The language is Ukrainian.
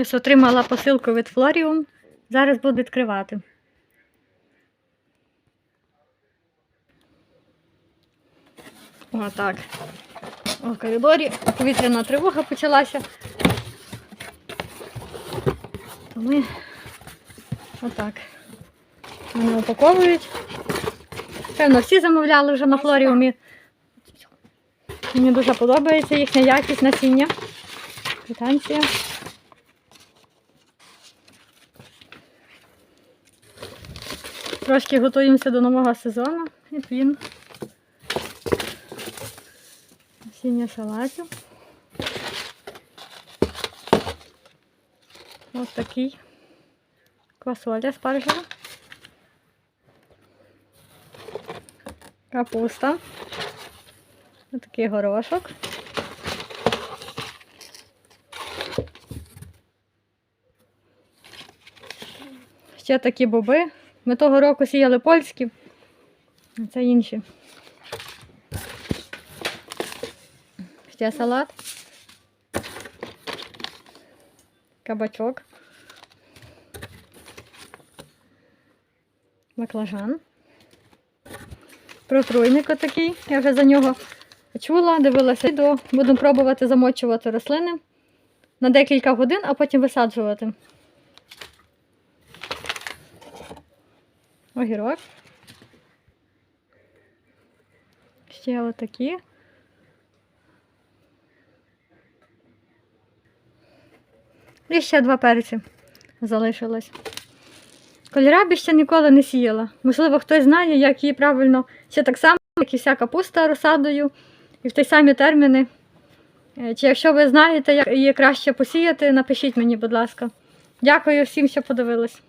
Ось отримала посилку від Флоріум. Зараз буду відкривати. Отак. У коридорі повітряна тривога почалася. То ми отак. Мене упаковують. Певно, всі замовляли вже на флоріумі. Мені дуже подобається їхня якість насіння. Квитанція. Трошки готуємося до нового сезону. І він. Насіння салатів. Ось такий. Квасоля спаржева. Капуста. Ось такий горошок. Ще такі боби. Ми того року сіяли польські, а це інші. Ще салат. Кабачок. Баклажан. Протруйник отакий. Я вже за нього чула, дивилася відео. Будемо пробувати замочувати рослини на декілька годин, а потім висаджувати. Огірок. Ще отакі. І ще два перці залишилось. Кольорабі ще ніколи не сіяла. Можливо, хтось знає, як її правильно ще так само, як і вся капуста розсадою, і в ті самі терміни. Е, Чи якщо ви знаєте, як її краще посіяти, напишіть мені, будь ласка. Дякую всім, що подивились.